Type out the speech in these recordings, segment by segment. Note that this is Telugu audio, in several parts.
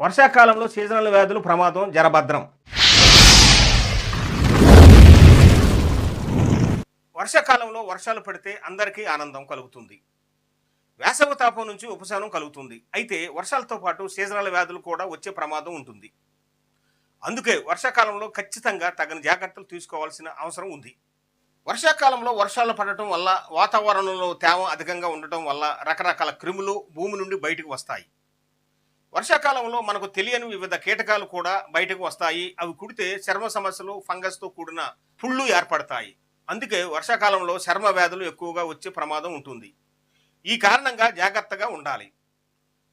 వర్షాకాలంలో సీజనల్ వ్యాధులు ప్రమాదం జరభద్రం. వర్షాకాలంలో వర్షాలు పడితే అందరికీ ఆనందం కలుగుతుంది. వేసవి తాపం నుంచి ఉపశమనం కలుగుతుంది. అయితే వర్షాలతో పాటు సీజనల్ వ్యాధులు కూడా వచ్చే ప్రమాదం ఉంటుంది. అందుకే వర్షాకాలంలో ఖచ్చితంగా తగిన జాగ్రత్తలు తీసుకోవాల్సిన అవసరం ఉంది. వర్షాకాలంలో వర్షాలు పడటం వల్ల వాతావరణంలో తేమ అధికంగా ఉండటం వల్ల రకరకాల క్రిములు భూమి నుండి బయటకు వస్తాయి. వర్షాకాలంలో మనకు తెలియని వివిధ కీటకాలు కూడా బయటకు వస్తాయి. అవి కుడితే చర్మ సమస్యలు ఫంగస్తో కూడిన పుళ్ళు ఏర్పడతాయి. అందుకే వర్షాకాలంలో చర్మ వ్యాధులు ఎక్కువగా వచ్చే ప్రమాదం ఉంటుంది. ఈ కారణంగా జాగ్రత్తగా ఉండాలి.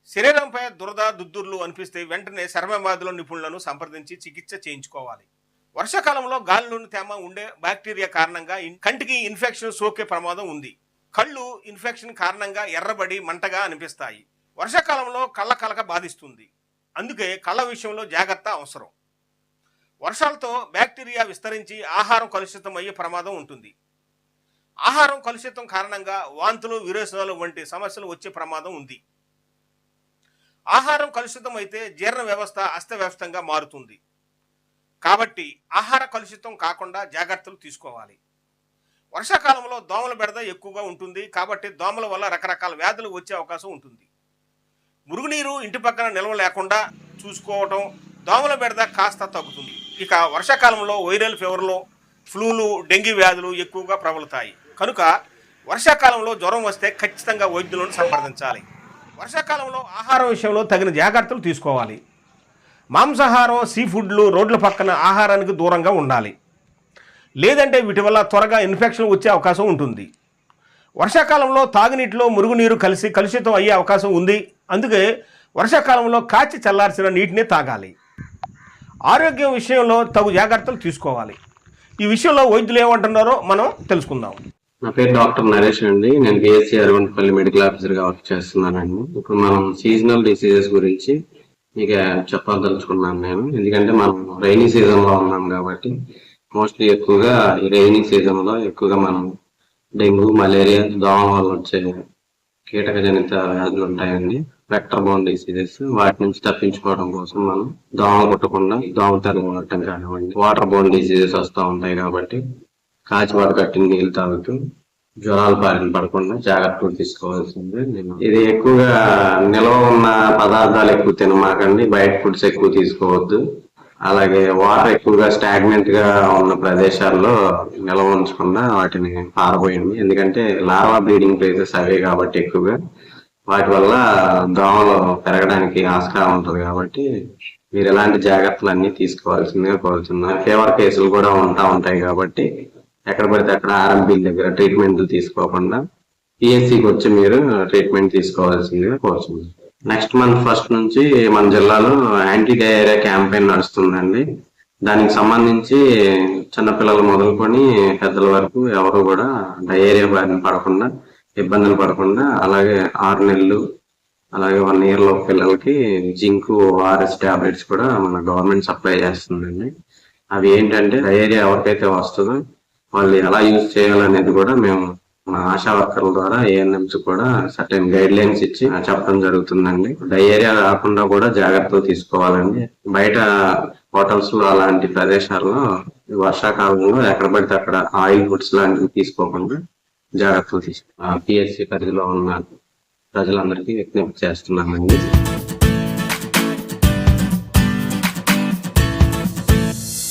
శరీరంపై దురద దుద్దుర్లు అనిపిస్తే వెంటనే చర్మ వ్యాధుల నిపుణులను సంప్రదించి చికిత్స చేయించుకోవాలి. వర్షాకాలంలో గాలిలోని తేమ ఉండే బ్యాక్టీరియా కారణంగా కంటికి ఇన్ఫెక్షన్ సోకే ప్రమాదం ఉంది. కళ్ళు ఇన్ఫెక్షన్ కారణంగా ఎర్రబడి మంటగా అనిపిస్తాయి. వర్షాకాలంలో కళ్ళ కలక బాధిస్తుంది. అందుకే కళ్ళ విషయంలో జాగ్రత్త అవసరం. వర్షాలతో బ్యాక్టీరియా విస్తరించి ఆహారం కలుషితం అయ్యే ప్రమాదం ఉంటుంది. ఆహారం కలుషితం కారణంగా వాంతులు విరేచనాలు వంటి సమస్యలు వచ్చే ప్రమాదం ఉంది. ఆహారం కలుషితం అయితే జీర్ణ వ్యవస్థ అస్తవ్యస్తంగా మారుతుంది. కాబట్టి ఆహార కలుషితం కాకుండా జాగ్రత్తలు తీసుకోవాలి. వర్షాకాలంలో దోమల బెడద ఎక్కువగా ఉంటుంది కాబట్టి దోమల వల్ల రకరకాల వ్యాధులు వచ్చే అవకాశం ఉంటుంది. మురుగునీరు ఇంటి పక్కన నిల్వ లేకుండా చూసుకోవటం దోమల బెడద కాస్త తగ్గుతుంది. ఇక వర్షాకాలంలో వైరల్ ఫీవర్లు ఫ్లూలు డెంగ్యూ వ్యాధులు ఎక్కువగా ప్రబలుతాయి. కనుక వర్షాకాలంలో జ్వరం వస్తే ఖచ్చితంగా వైద్యులను సంప్రదించాలి. వర్షాకాలంలో ఆహారం విషయంలో తగిన జాగ్రత్తలు తీసుకోవాలి. మాంసాహారం సీ ఫుడ్లు రోడ్ల పక్కన ఆహారానికి దూరంగా ఉండాలి. లేదంటే వీటి వల్ల త్వరగా ఇన్ఫెక్షన్ వచ్చే అవకాశం ఉంటుంది. వర్షాకాలంలో తాగునీటిలో మురుగునీరు కలిసి కలుషితం అయ్యే అవకాశం ఉంది. అందుకే వర్షాకాలంలో కాచి చల్లార్చిన నీటిని తాగాలి. ఆరోగ్యం విషయంలో తగు జాగ్రత్తలు తీసుకోవాలి. ఈ విషయంలో వైద్యులు ఏమంటున్నారో మనం తెలుసుకుందాం. నా పేరు డాక్టర్ నరేష్ అండి. నేను బిఎస్సీ అరవంతపల్లి మెడికల్ ఆఫీసర్గా వర్క్ చేస్తున్నానండి. ఇప్పుడు మనం సీజనల్ డిసీజెస్ గురించి మీకు చెప్పదలుచుకున్నాను నేను. ఎందుకంటే మనం రైనీ సీజన్లో ఉన్నాం కాబట్టి మోస్ట్లీ ఎక్కువగా ఈ రైనీ సీజన్లో ఎక్కువగా మనం డెంగ్యూ మలేరియా దోమ వల్ల వచ్చే కీటక జనిత వ్యాధులు ఉంటాయండి. వెక్టర్ బోన్ డిసీజెస్ వాటి నుంచి తప్పించుకోవడం కోసం మనం దోమ కుట్టకుండా దోమ తెర వాడటం కానివ్వండి. వాటర్ బోన్ డిసీజెస్ వస్తూ ఉంటాయి కాబట్టి కాచివాడ కట్టిన నీళ్ళు తాగుతూ జ్వరాలు బారిన పడకుండా జాగ్రత్తలు తీసుకోవాల్సింది. నేను ఇది ఎక్కువగా నిల్వ ఉన్న పదార్థాలు ఎక్కువ తినమాకండి. బయట ఫుడ్స్ ఎక్కువ తీసుకోవద్దు. అలాగే వాటర్ ఎక్కువగా స్టాగ్నెంట్గా ఉన్న ప్రదేశాల్లో నిల్వ ఉంచకుండా వాటిని పారబోయండి ఎందుకంటే లార్వా బ్రీడింగ్ ప్లేసెస్ అవే కాబట్టి ఎక్కువగా. వాటి వల్ల దోమలు పెరగడానికి ఆస్కారం ఉంటుంది కాబట్టి మీరు ఎలాంటి జాగ్రత్తలన్నీ తీసుకోవాల్సిందిగా కోరుతున్నాను ఫీవర్ కేసులు కూడా ఉంటా ఉంటాయి కాబట్టి ఎక్కడ పడితే అక్కడ ఆర్ఎంపీ దగ్గర ట్రీట్మెంట్లు తీసుకోకుండా పిఎస్సికి వచ్చి మీరు ట్రీట్మెంట్ తీసుకోవాల్సిందిగా కోరుతున్నాను నెక్స్ట్ మంత్ ఫస్ట్ నుంచి మన జిల్లాలో యాంటీ డయేరియా క్యాంపెయిన్ నడుస్తుందండి. దానికి సంబంధించి చిన్నపిల్లలు మొదలుకొని పెద్దల వరకు ఎవరు కూడా డయేరియా బారిన పడకుండా ఇబ్బందులు పడకుండా అలాగే ఆరు నెలలు అలాగే వన్ ఇయర్లో పిల్లలకి జింక్ ఓఆర్ఎస్ టాబ్లెట్స్ కూడా మన గవర్నమెంట్ సప్లై చేస్తుందండి. అవి ఏంటంటే డయేరియా ఎవరికైతే వస్తుందో వాళ్ళు ఎలా యూజ్ చేయాలనేది కూడా మేము మన ఆశా వర్కర్ల ద్వారా ఏఎన్ఎంస్ కూడా సర్టైన్ గైడ్ లైన్స్ ఇచ్చి చెప్పడం జరుగుతుందండి. డయేరియా రాకుండా కూడా జాగ్రత్తలు తీసుకోవాలండి. బయట హోటల్స్లో అలాంటి ప్రదేశాల్లో వర్షాకాలంలో ఎక్కడ పడితే అక్కడ ఆయిల్ ఫుడ్స్ లాంటివి తీసుకోకుండా జాగ్రత్తలు తీసుకో పిఎస్సి పరిధిలో ఉన్న ప్రజలందరికీ విజ్ఞప్తి చేస్తున్నామండి.